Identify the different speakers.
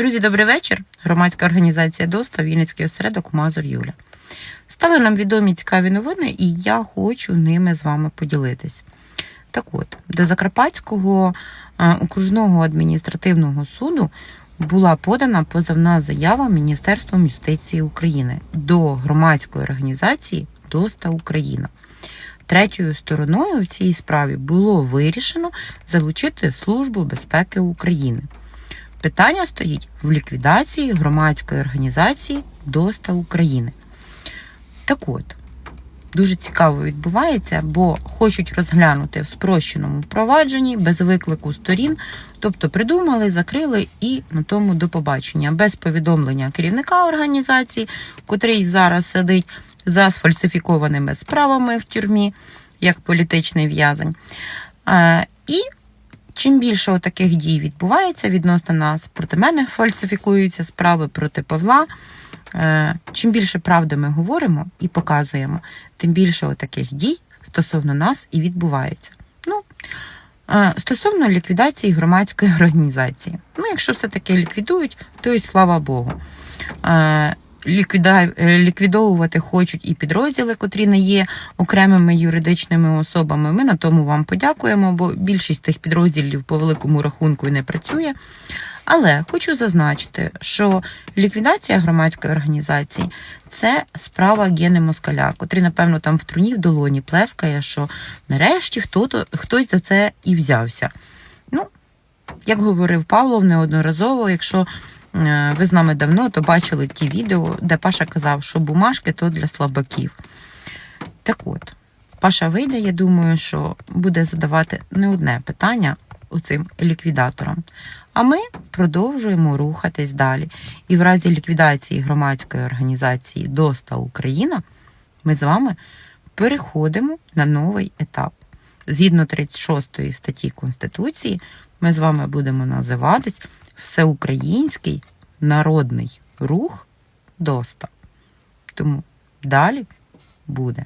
Speaker 1: Друзі, добрий вечір. Громадська організація ДОСТА, Вінницький осередок Мазур Юля. Стали нам відомі цікаві новини, і я хочу ними з вами поділитись. Так от, до Закарпатського е, окружного адміністративного суду була подана позовна заява Міністерством юстиції України до громадської організації ДОСТА Україна. Третьою стороною в цій справі було вирішено залучити Службу безпеки України. Питання стоїть в ліквідації громадської організації ДОСТА України. Так от, дуже цікаво відбувається, бо хочуть розглянути в спрощеному провадженні без виклику сторін, тобто придумали, закрили і на тому до побачення, без повідомлення керівника організації, котрий зараз сидить за сфальсифікованими справами в тюрмі, як політичний в'язень. Е, І чим більше таких дій відбувається відносно нас, проти мене фальсифікуються справи проти Павла. Е, Чим більше правди ми говоримо і показуємо, тим більше таких дій стосовно нас і відбувається. Ну, е, стосовно ліквідації громадської організації. Ну, якщо все-таки ліквідують, то й слава Богу. Е, Ліквідовувати хочуть і підрозділи, котрі не є окремими юридичними особами. Ми на тому вам подякуємо, бо більшість тих підрозділів по великому рахунку і не працює. Але хочу зазначити, що ліквідація громадської організації це справа Гени Москаля, котрий, напевно, там в труні в долоні плескає, що нарешті хто хтось за це і взявся. Ну, як говорив Павлов неодноразово, якщо ви з нами давно, то бачили ті відео, де Паша казав, що бумажки то для слабаків. Так от, Паша вийде, я думаю, що буде задавати не одне питання оцим ліквідаторам. А ми продовжуємо рухатись далі. І в разі ліквідації громадської організації ДОСТА Україна ми з вами переходимо на новий етап. Згідно 36 статті Конституції, ми з вами будемо називатись Всеукраїнський народний рух ДОСТА. Тому далі буде.